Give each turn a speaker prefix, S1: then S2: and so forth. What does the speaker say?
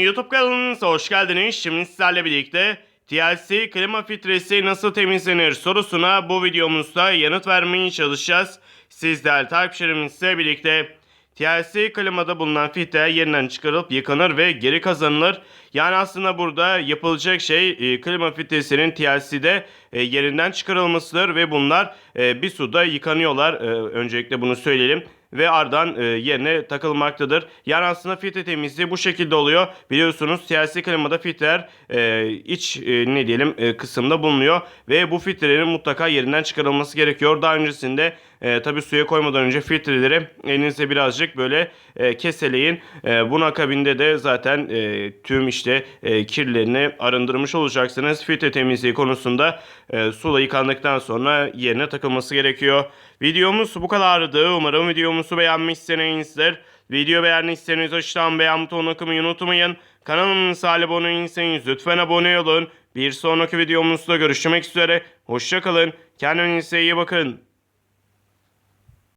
S1: YouTube kanalımıza hoş geldiniz. Şimdi sizlerle birlikte TLC klima filtresi nasıl temizlenir sorusuna bu videomuzda yanıt vermeye çalışacağız. Siz değerli takipçilerimizle birlikte TLC klimada bulunan filtre yerinden çıkarılıp yıkanır ve geri kazanılır. Yani aslında burada yapılacak şey e, klima filtresinin TLC'de e, yerinden çıkarılmasıdır ve bunlar e, bir suda yıkanıyorlar. E, öncelikle bunu söyleyelim ve ardından e, yerine takılmaktadır. Yani aslında filtre temizliği bu şekilde oluyor. Biliyorsunuz TLC klimada filtreler e, iç e, ne diyelim e, kısımda bulunuyor ve bu filtrelerin mutlaka yerinden çıkarılması gerekiyor. Daha öncesinde e, tabi suya koymadan önce filtreleri elinizle birazcık böyle e, keseleyin. E, bunun akabinde de zaten e, tüm işte e, kirlerini arındırmış olacaksınız. Filtre temizliği konusunda e, suyla yıkandıktan sonra yerine takılması gerekiyor. Videomuz bu kadardı. Umarım videomuzu beğenmişsinizdir. Video beğendiyseniz aşağıdan beğen butonuna kılmayı unutmayın. Kanalımıza abone değilseniz lütfen abone olun. Bir sonraki videomuzda görüşmek üzere. Hoşçakalın. Kendinize iyi bakın.